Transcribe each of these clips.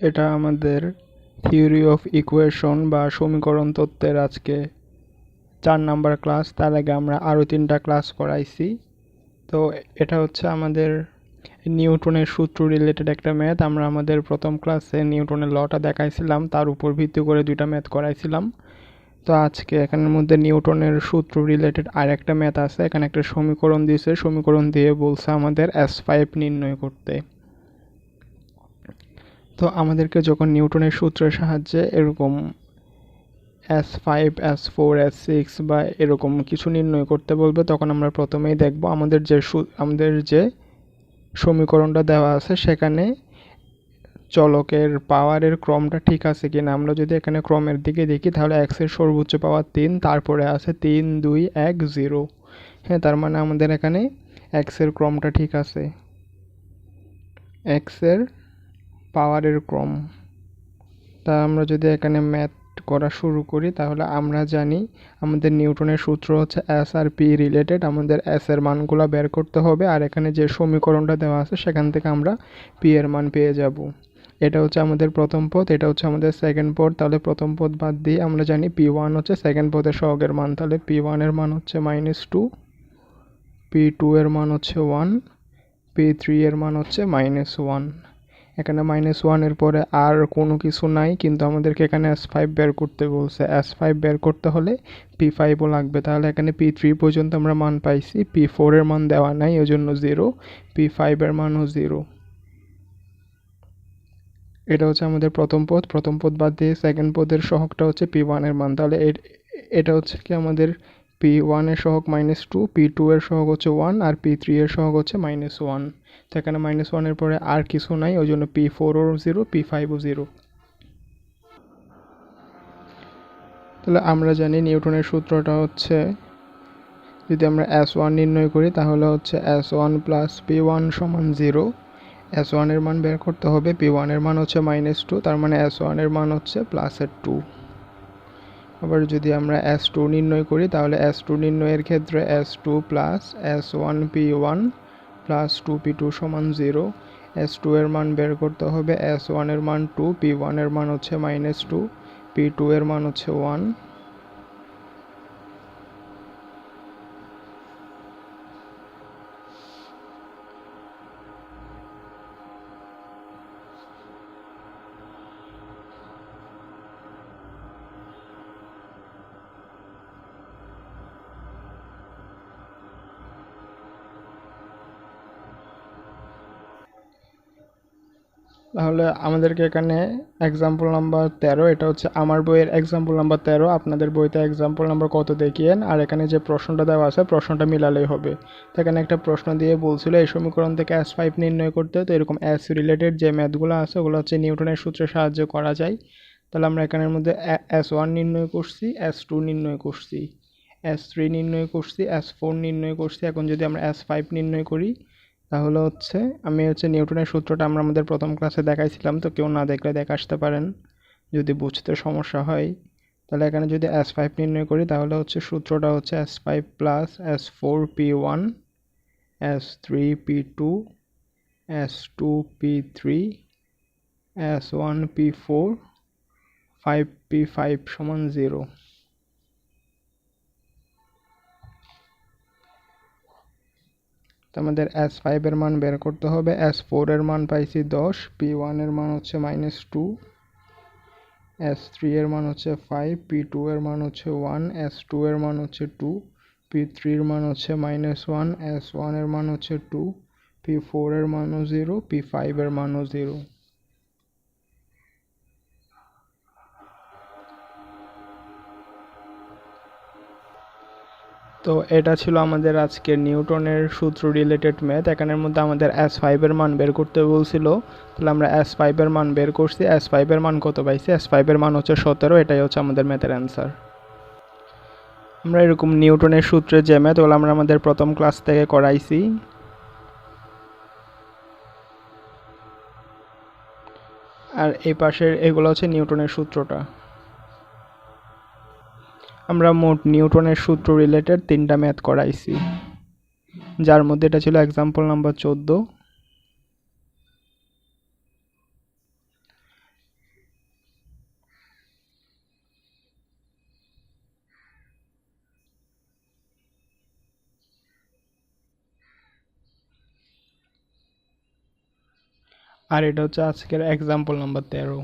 এটা আমাদের theory of equation বা সমীকরণ তত্ত্বের আজকে চার নাম্বার ক্লাস তার আগে আমরা আরও তিনটা ক্লাস করাইছি। তো এটা হচ্ছে আমাদের নিউটনের সূত্র রিলেটেড একটা ম্যাথ আমরা আমাদের প্রথম ক্লাসে নিউটনের লটা দেখাইছিলাম, তার উপর ভিত্তি করে দুইটা ম্যাথ করাইছিলাম। তো আজকে এখানের মধ্যে নিউটনের সূত্র রিলেটেড আর একটা ম্যাথ আছে, এখানে একটা সমীকরণ দিয়েছে। সমীকরণ দিয়ে বলছে আমাদের এস ফাইভ নির্ণয় করতে। তো আমাদেরকে যখন নিউটনের সূত্রের সাহায্যে এরকম S five S four S six বা এরকম কিছু নির্ণয় করতে বলবে, তখন আমরা প্রথমেই দেখব আমাদের যে আমাদের যে সমীকরণটা দেওয়া আছে সেখানে চলকের পাওয়ারের ক্রমটা ঠিক আছে কিনা। আমরা যদি এখানে ক্রমের দিকে দেখি, তাহলে এক্সের সর্বোচ্চ পাওয়ার তিন, তারপরে আছে তিন, দুই, এক, জিরো। হ্যাঁ তার মানে আমাদের এখানে এক্সের ক্রমটা ঠিক আছে। এক্সের পাওয়ারের ক্রম। তা আমরা যদি এখানে ম্যাথ করা শুরু করি, তাহলে আমরা জানি আমাদের নিউটনের সূত্র হচ্ছে এস আর পি রিলেটেড আমাদের এস এর মানগুলো বের করতে হবে, আর এখানে যে সমীকরণটা দেওয়া আছে, সেখান থেকে আমরা পি এর মান পেয়ে যাব। এটা হচ্ছে আমাদের প্রথম পদ, এটা হচ্ছে আমাদের সেকেন্ড পদ, তাহলে প্রথম পদ বাদ দিয়ে আমরা জানি পি ওয়ান হচ্ছে সেকেন্ড পদের সহগের মান, তাহলে পি ওয়ানের মান হচ্ছে মাইনাস টু পি টু এর মান হচ্ছে ওয়ান পি থ্রি এর মান হচ্ছে মাইনাস ওয়ান এখানে মাইনাস ওয়ানের পরে আর কোনো কিছু নাই, কিন্তু আমাদেরকে এখানে এস ফাইভ বের করতে বলছে। এস ফাইভ বের করতে হলে পি ফাইভও লাগবে। তাহলে এখানে পি থ্রি পর্যন্ত আমরা মান পাইছি। পি ফোরের মান দেওয়া নাই ওই জন্য জিরো পি ফাইভের মানও জিরো এটা হচ্ছে আমাদের প্রথম পদ। প্রথম পদ বাদ দিয়ে সেকেন্ড পদের সহগটা হচ্ছে পি ওয়ানের মান। তাহলে এটা হচ্ছে কি আমাদের পি ওয়ানের সহগ মাইনাস টু পি টু এর সহগ হচ্ছে ওয়ান আর পি থ্রি এর সহগ হচ্ছে মাইনাস ওয়ান তো এখানে মাইনাস ওয়ানের পরে আর কিছু নাই, ওই জন্য পি ফোরও জিরো পি ফাইভও জিরো তাহলে আমরা জানি নিউটনের সূত্রটা হচ্ছে, যদি আমরা এস ওয়ান নির্ণয় করি তাহলে হচ্ছে S one plus P one সমান জিরো এস ওয়ানের মান বের করতে হবে পি ওয়ানের মান হচ্ছে মাইনাস টু তার মানে এস ওয়ানের মান হচ্ছে প্লাসের টু আবার যদি আমরা এস টু নির্ণয় করি, তাহলে এস টু নির্ণয়ের ক্ষেত্রে S two plus S one P one plus two P two সমান জিরো এস টু এর মান বের করতে হবে এস ওয়ানের মান টু পি ওয়ানের মান হচ্ছে মাইনাস টু পি টু এর মান হচ্ছে ওয়ান তাহলে আমাদেরকে এখানে এক্সাম্পল নাম্বার তেরো, এটা হচ্ছে আমার বইয়ের এক্সাম্পল নাম্বার তেরো। আপনাদের বইতে এক্সাম্পল নাম্বার কত দেখিয়েন? আর এখানে যে প্রশ্নটা দেওয়া আছে, প্রশ্নটা মিলালেই হবে। তো এখানে একটা প্রশ্ন দিয়ে বলছিল, এই সমীকরণ থেকে এস ফাইভ নির্ণয় করতে তো এরকম এস রিলেটেড যে ম্যাথগুলো আছে, ওগুলো হচ্ছে নিউটনের সূত্রে সাহায্য করা যায়। তাহলে আমরা এখানের মধ্যে এস ওয়ান নির্ণয় করছি এস টু নির্ণয় করছি। এস থ্রি নির্ণয় করছি এস ফোর নির্ণয় করছি। এখন যদি আমরা এস ফাইভ নির্ণয় করি তাহলে হচ্ছে আমি হচ্ছে নিউটনের সূত্রটা আমরা আমাদের প্রথম ক্লাসে দেখাইছিলাম, তো কেউ না দেখলে দেখে আসতে পারেন। যদি বুঝতে সমস্যা হয়, তাহলে এখানে যদি এস ফাইভ নির্ণয় করি, তাহলে হচ্ছে সূত্রটা হচ্ছে S five plus S four P one S three P two S two P three S one P four five P five সমান জিরো আমাদের এস ফাইভের মান বের করতে হবে। এস ফোরের মান পাইছি দশ পি ওয়ানের মান হচ্ছে মাইনাস টু এস থ্রি এর মান হচ্ছে ফাইভ পি টু এর মান হচ্ছে ওয়ান এস টু এর মান হচ্ছে টু পি থ্রির মান হচ্ছে মাইনাস ওয়ান এস ওয়ানের মান হচ্ছে টু পি ফোরের মানও জিরো পি ফাইভের মানও জিরো তো এটা ছিল আমাদের আজকের নিউটনের সূত্র রিলেটেড ম্যাথ এখানের মধ্যে আমাদের এস ফাইভের মান বের করতে বলছিল। তাহলে আমরা এস ফাইভের মান বের করছি। এস ফাইভের মান কত পাইছি? এস ফাইভের মান হচ্ছে সতেরো, এটাই হচ্ছে আমাদের ম্যাথের অ্যান্সার আমরা এরকম নিউটনের সূত্রে যে ম্যাথ ওগুলো আমরা আমাদের প্রথম ক্লাস থেকে করাইছি। আর এই পাশের এগুলো হচ্ছে নিউটনের সূত্রটা। আমরা মোট নিউটনের সূত্র রিলেটেড তিনটা ম্যাথ করাইছি। যার মধ্যে এটা ছিল এক্সাম্পল নাম্বার চোদ্দ। আর এটা হচ্ছে আজকের এক্সাম্পল নাম্বার তেরো।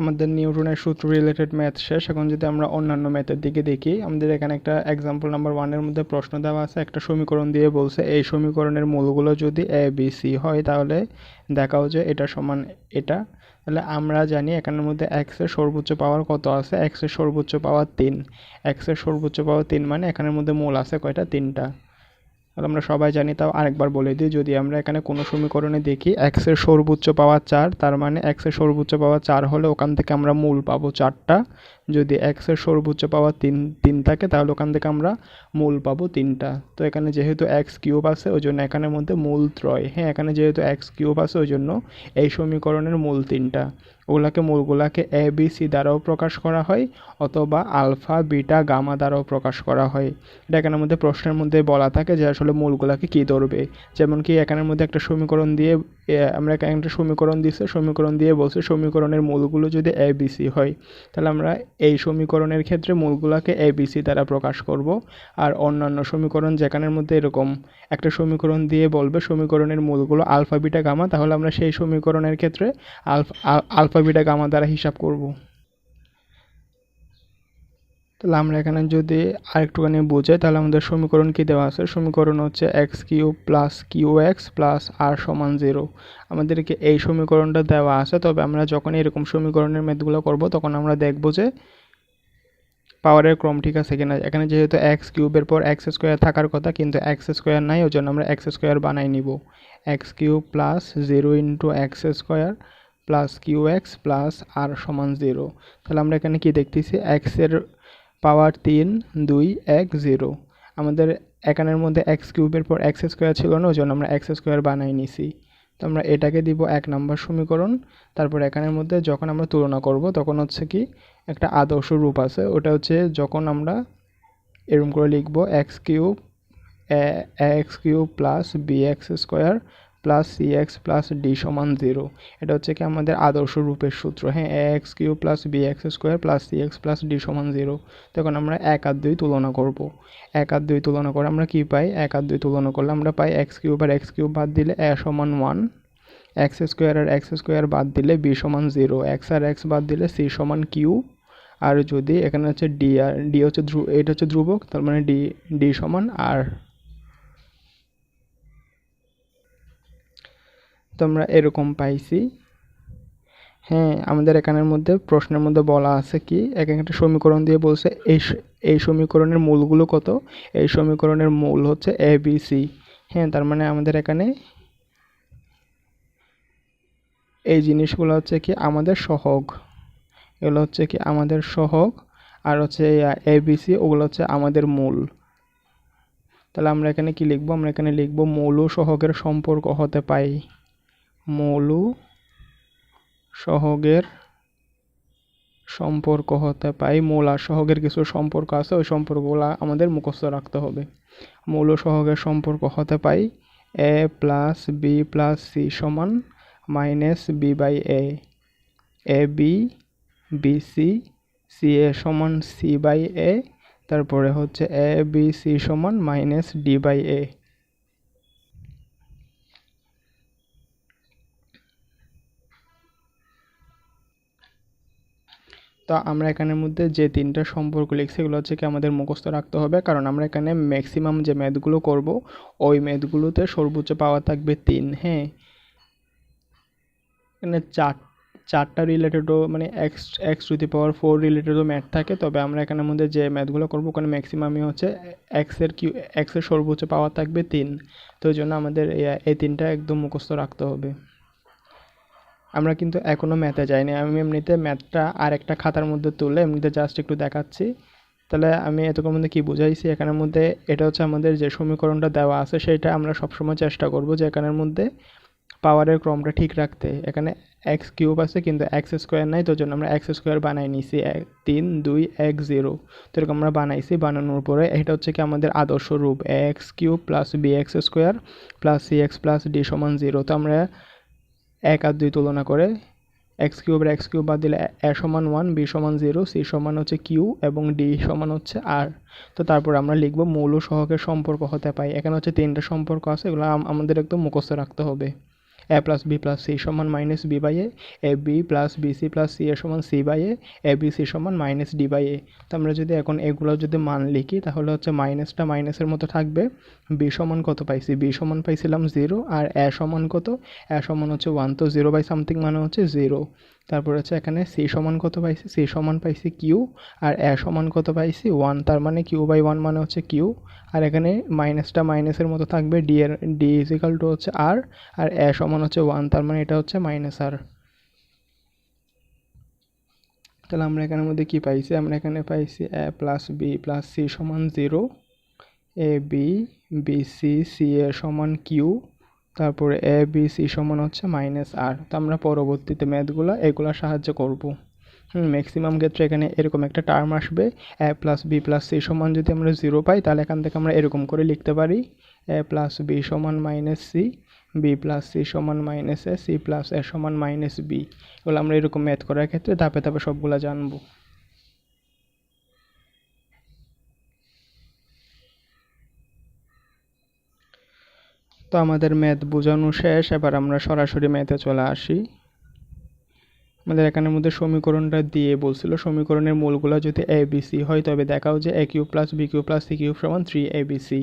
আমাদের নিউটনের সূত্র রিলেটেড ম্যাথ শেষ। এখন যদি আমরা অন্যান্য ম্যাথের দিকে দেখি, আমাদের এখানে একটা এক্সাম্পল নাম্বার ওয়ানের মধ্যে প্রশ্ন দেওয়া আছে, একটা সমীকরণ দিয়ে বলছে, এই সমীকরণের মূলগুলো যদি এ বি সি হয়, তাহলে দেখাও যে এটা সমান এটা। তাহলে আমরা জানি এখানের মধ্যে এক্সের সর্বোচ্চ পাওয়ার কত আছে? এক্সের সর্বোচ্চ পাওয়ার তিন। এক্সের সর্বোচ্চ পাওয়ার তিন মানে এখানের মধ্যে মূল আছে কয়টা? তিনটা। তাহলে আমরা সবাই জানি, তাও আরেকবার বলে দিই, যদি আমরা এখানে কোনো সমীকরণে দেখি এক্সের সর্বোচ্চ পাওয়ার চার, তার মানে এক্সের সর্বোচ্চ পাওয়ার চার হলে ওখান থেকে আমরা মূল পাবো চারটা। যদি এক্সের সর্বোচ্চ পাওয়ার তিন তিন থাকে, তাহলে ওখান থেকে আমরা মূল পাবো তিনটা। তো এখানে যেহেতু এক্স কিউব আছে ওই জন্য এখানের মধ্যে মূল ত্রয়। হ্যাঁ এখানে যেহেতু এক্স কিউব আছে ওই জন্য এই সমীকরণের মূল তিনটা। ওগুলাকে মূলগুলাকে এ, বি, সি দ্বারাও প্রকাশ করা হয়, অথবা আলফা, বিটা, গামা দ্বারাও প্রকাশ করা হয়। এটা এখানের মধ্যে প্রশ্নের মধ্যে বলা থাকে যে আসলে মূলগুলাকে কী ধরবে। যেমন কি এখানের মধ্যে একটা সমীকরণ দিয়ে আমরা একটা সমীকরণ দিচ্ছে সমীকরণ দিয়ে বলছে সমীকরণের মূলগুলো যদি এ, বি, সি হয়, তাহলে আমরা এই সমীকরণের ক্ষেত্রে মূলগুলোকে এ বি সি দ্বারা প্রকাশ করব, আর অন্যান্য সমীকরণ যেখানের মধ্যে এরকম একটা সমীকরণ দিয়ে বলবে সমীকরণের মূলগুলো আলফাবিটা গামা, তাহলে আমরা সেই সমীকরণের ক্ষেত্রে আলফা আলফা, বিটা, গামা দ্বারা হিসাব করব। তাহলে আমরা এখানে যদি আরেকটুখানি বোঝাই, তাহলে আমাদের সমীকরণ কী দেওয়া আছে? সমীকরণ হচ্ছে x cube plus q x plus r সমান জিরো আমাদেরকে এই সমীকরণটা দেওয়া আছে, তবে আমরা যখন এরকম সমীকরণের ম্যাথগুলো করব, তখন আমরা দেখব যে পাওয়ারের ক্রম ঠিক আছে কিনা। এখানে যেহেতু এক্স কিউবের পর এক্স স্কোয়ার থাকার কথা, কিন্তু এক্স স্কোয়ার নাই, ওই জন্য আমরা এক্স স্কোয়ার বানাই নিব। X cube plus zero into x square plus q x plus r সমান জিরো তাহলে আমরা এখানে কি দেখতেছি? এক্সের পাওয়ার তিন, দুই, এক, জিরো। আমাদের এখানের মধ্যে এক্স কিউবের পর এক্স স্কোয়ার ছিল না ওই জন্য আমরা এক্স স্কোয়ার বানাই নিছি। তো আমরা এটাকে দিব এক নম্বর সমীকরণ। তারপর এখানের মধ্যে যখন আমরা তুলনা করব, তখন হচ্ছে কি, একটা আদর্শ রূপ আছে। ওটা হচ্ছে যখন আমরা এরকম করে লিখব x cube x cube plus b x square plus c x plus d সমান জিরো এটা হচ্ছে কি আমাদের আদর্শ রূপের সূত্র। হ্যাঁ a x cube plus b x square plus c x plus d সমান জিরো তখন আমরা এক আর দুই তুলনা করব। এক আর দুই তুলনা করে আমরা কী পাই? এক আর দুই তুলনা করলে আমরা পাই এক্স কিউব আর এক্স কিউব বাদ দিলে এ সমান ওয়ান এক্স স্কোয়ার আর এক্স স্কোয়ার বাদ দিলে বি সমান জিরো এক্স আর এক্স বাদ দিলে সি সমান কিউ আর যদি এখানে হচ্ছে ডি আর ডি হচ্ছে ধ্রুব এটা হচ্ছে ধ্রুবক, তার মানে ডি ডি সমান আর তো আমরা এরকম পাইছি। হ্যাঁ আমাদের এখানের মধ্যে প্রশ্নের মধ্যে বলা আছে কি, এক একটা সমীকরণ দিয়ে বলছে এই এই সমীকরণের মূলগুলো কত? এই সমীকরণের মূল হচ্ছে এ বি হ্যাঁ তার মানে আমাদের এখানে এই জিনিসগুলো হচ্ছে কি, আমাদের সহগ। এগুলো হচ্ছে কি, আমাদের সহগ, আর হচ্ছে এ বি সি ওগুলো হচ্ছে আমাদের মূল। তাহলে আমরা এখানে কি লিখব? আমরা এখানে লিখব মৌল সহগের সম্পর্ক হতে পাই। মৌলু সহগের সম্পর্ক হতে পাই মূল আর সহগের কিছু সম্পর্ক আছে, ওই সম্পর্কগুলো আমাদের মুখস্থ রাখতে হবে। মৌল সহগের সম্পর্ক হতে পাই a plus b plus c সমান minus b by a. A b b c c a সমান সি বাই এ, তারপরে হচ্ছে এ বি সি সমান মাইনাস ডি বাই এ। তো আমরা এখানের মধ্যে যে তিনটা সম্পর্ক লিখছি, এগুলো হচ্ছে কি আমাদের মুখস্থ রাখতে হবে। কারণ আমরা এখানে ম্যাক্সিমাম যে ম্যাথগুলো করব, ওই ম্যাথগুলোতে সর্বোচ্চ পাওয়া থাকবে তিন হ্যাঁ? এখানে চার, চারটা রিলেটেডও মানে x x to the power four রিলেটেডও math থাকে। তবে আমরা এখানের মধ্যে যে ম্যাথগুলো করব, ওখানে ম্যাক্সিমামই হচ্ছে এক্সের কিউ এক্সের সর্বোচ্চ পাওয়ার থাকবে তিন। তো ওই জন্য আমাদের এই তিনটা একদম মুখস্থ রাখতে হবে। আমরা কিন্তু এখনও ম্যাথে যাইনি। আমি এমনিতে ম্যাথটা আর একটা খাতার মধ্যে তুলে এমনিতে জাস্ট একটু দেখাচ্ছি। তাহলে আমি এতক্ষণ মধ্যে কী বুঝাইছি? এখানের মধ্যে এটা হচ্ছে আমাদের যে সমীকরণটা দেওয়া আছে, সেটা আমরা সবসময় চেষ্টা করব যে এখানের মধ্যে পাওয়ারের ক্রমটা ঠিক রাখতে। এখানে এক্স কিউব আছে, কিন্তু এক্স স্কোয়ার নাই, তো জন্য আমরা এক্স স্কোয়ার বানাই নিছি। তিন, দুই, এক জিরো তো এরকম আমরা বানাইছি, বানানোর পরে এটা হচ্ছে কি আমাদের আদর্শ রূপ। X cube plus b x square plus c x plus d সমান জিরো তো আমরা এক আর দুই তুলনা করে এক্স কিউবের এক্স কিউব বাদ দিলে এ সমান ওয়ান বি সমান জিরো সি সমান হচ্ছে কিউ এবং ডি সমান হচ্ছে আর তো তারপর আমরা লিখব মৌল সহকের সম্পর্ক হতে পাই। এখানে হচ্ছে তিনটা সম্পর্ক আছে, এগুলো আমাদের একদম মুখস্থ রাখতে হবে। A plus b plus c সমান minus b by a a b plus b c plus c a সমান c by a a b c সমান মাইনাস ডি বাই এ তো আমরা যদি এখন এগুলো যদি মান লিখি, তাহলে হচ্ছে মাইনাসটা মাইনাসের মতো থাকবে। বি সমান কত পাইছি? বি সমান পাইছিলাম জিরো আর এ সমান কত? এ সমান হচ্ছে ওয়ান তো জিরো বাই সামথিং মানে হচ্ছে জিরো তারপর হচ্ছে এখানে সি সমান কত পাইছি? সি সমান পাইছি কিউ আর এ সমান কত পাইছি? ওয়ান তার মানে কিউ বাই ওয়ান মানে হচ্ছে কিউ আর এখানে মাইনাসটা মাইনাসের মতো থাকবে ডি এর ডি ইজিক্যাল টু হচ্ছে আর আর এ সমান হচ্ছে ওয়ান তার মানে এটা হচ্ছে মাইনাস আর তাহলে আমরা এখানের মধ্যে কি পাইছি? আমরা এখানে পাইছি a plus b plus c সমান zero a b b c c a সমান কিউ তারপরে এ বি সি সমান হচ্ছে মাইনাস আর তো আমরা পরবর্তীতে ম্যাথগুলো এগুলো সাহায্য করব। হুম ম্যাক্সিমাম ক্ষেত্রে এখানে এরকম একটা টার্ম আসবে। A plus b plus c সমান যদি আমরা জিরো পাই, তাহলে এখান থেকে আমরা এরকম করে লিখতে পারি। এ প্লাস বি সমান minus c b plus c সমান minus a c plus a সমান মাইনাস বি এগুলো আমরা এরকম ম্যাথ করার ক্ষেত্রে ধাপে ধাপে সবগুলো জানব। তো আমাদের ম্যাথ বোঝানো শেষ, এবার আমরা সরাসরি ম্যাথে চলে আসি। আমাদের এখানের মধ্যে সমীকরণটা দিয়ে বলছিল, সমীকরণের মূলগুলো যদি এ বি সি হয়, তবে দেখাও যে a cube plus b cube plus c cube সমান থ্রি এ বি সি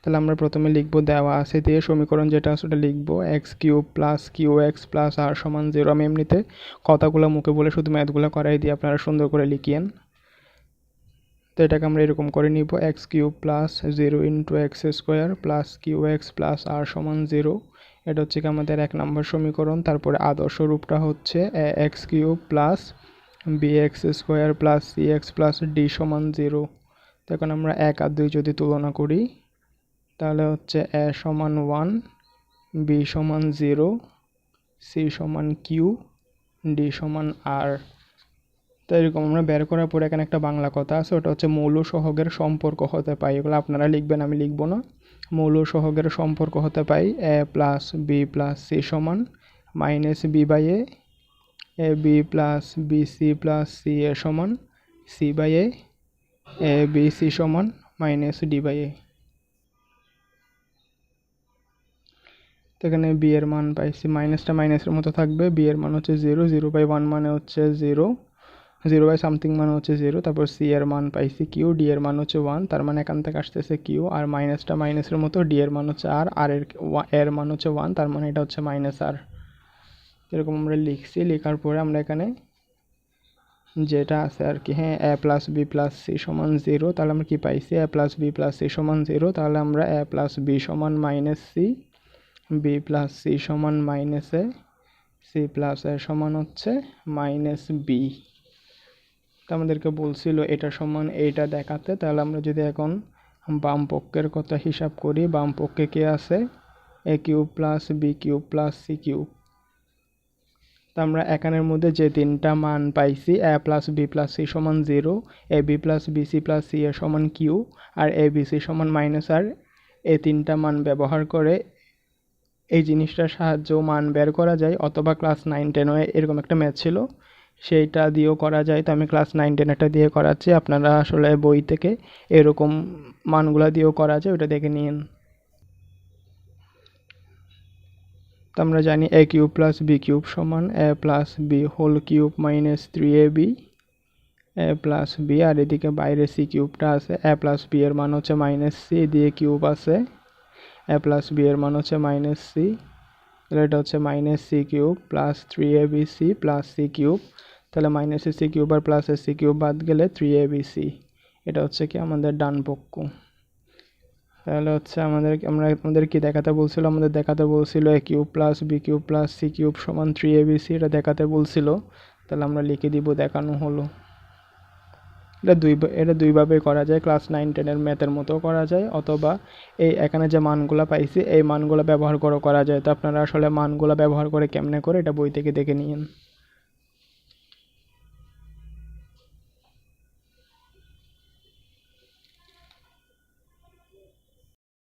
তাহলে আমরা প্রথমে লিখব, দেওয়া আছে দিয়ে সমীকরণ যেটা আছে ওটা লিখব। X cube plus q x plus r সমান জিরো আমি এমনিতে কথাগুলো মুখে বলে শুধু ম্যাথগুলো করাই দিয়ে আপনারা সুন্দর করে লিখিয়েন। তো এটাকে আমরা এরকম করে নিব x cube plus zero into x square plus q x plus r সমান জিরো এটা হচ্ছে কি আমাদের এক নম্বর সমীকরণ, তারপরে আদর্শ রূপটা হচ্ছে x cube plus b x square plus c x plus d সমান জিরো তো এখন আমরা এক আর দুই যদি তুলনা করি, তাহলে হচ্ছে এ সমান ওয়ান বি সমান জিরো সি সমান কিউ ডি সমান আর তো এরকম আমরা বের করার পরে এখানে একটা বাংলা কথা আছে, ওটা হচ্ছে মৌল সহগের সম্পর্ক হতে পাই এগুলো আপনারা লিখবেন, আমি লিখব না। মৌল সহগের সম্পর্ক হতে পাই a plus b plus c সমান, minus b by a a b plus b c plus c a সমান, c by a a b c সমান, মাইনাস ডি বাই এ। তো এখানে বি এর মান পাইছি, মাইনাসটা মাইনাসের মতো থাকবে, বি এর মান হচ্ছে জিরো জিরো বাই ওয়ান মানে হচ্ছে জিরো। জিরো বাই সামথিং মানে হচ্ছে জিরো তারপর সি এর মান পাইছি কিউ ডি এর মান হচ্ছে ওয়ান তার মানে এখান থেকে আসতেছে কিউ আর মাইনাসটা মাইনাসের মতো ডি এর মান হচ্ছে আর আর এর এর মান হচ্ছে ওয়ান তার মানে এটা হচ্ছে মাইনাস আর এরকম আমরা লিখছি, লেখার পরে আমরা এখানে যেটা আছে আর কি হ্যাঁ a plus b plus c সমান জিরো তাহলে আমরা কি পাইছি? A plus b plus c সমান জিরো তাহলে আমরা এ প্লাস বি সমান minus c b plus c সমান minus a c plus a সমান হচ্ছে মাইনাস বি তো আমাদেরকে বলছিল, এটা সমান এইটা দেখাতে, তাহলে আমরা যদি এখন বাম পক্ষের কথা হিসাব করি, বাম পক্ষে কে আছে? A cube plus b cube plus c cube তো আমরা এখানের মধ্যে যে তিনটা মান পাইছি a plus b plus c সমান zero a b plus b c plus c a সমান কিউ আর এ বি সি সমান মাইনাস আর এই তিনটা মান ব্যবহার করে এই জিনিসটার সাহায্য মান বের করা যায়, অথবা ক্লাস নাইন টেনও এরকম একটা ম্যাথ ছিল। সেইটা দিয়েও করা যায়। তো আমি ক্লাস নাইন টেনেরটা দিয়ে করাচ্ছি। আপনারা আসলে বই থেকে এরকম মানগুলো দিয়েও করা যায় ওটা দেখে নিন। তো আমরা জানি a cube plus b cube সমান a plus b whole cube minus three a b a plus b আর এদিকে বাইরে সি কিউবটা আছে। এ প্লাস বি এর মান হচ্ছে মাইনাস সি দিয়ে কিউব আছে। এ প্লাস বি এর মান হচ্ছে মাইনাস সি এটা হচ্ছে minus c cube plus three a b c plus c cube তাহলে মাইনাস সি কিউব আর প্লাস সি কিউব বাদ গেলে থ্রি এ বি সি এটা হচ্ছে কি আমাদের ডান পক্ষ তাহলে হচ্ছে আমাদের আমরা আমাদের কি দেখাতে বলছিল? আমাদের দেখাতে বলছিল a cube plus b cube plus c cube সমান থ্রি এ বি সি এটা দেখাতে বলছিল। তাহলে আমরা লিখে দিব দেখানো হলো। এটা দুই এটা দুইভাবে করা যায়। ক্লাস নাইন টেনের ম্যাথের মতো করা যায়। অথবা এই এখানে যে মানগুলো পাইছি, এই মানগুলো ব্যবহার করে করা যায়। তো আপনারা আসলে মানগুলো ব্যবহার করে কেমনে করে এটা বই থেকে দেখে নিন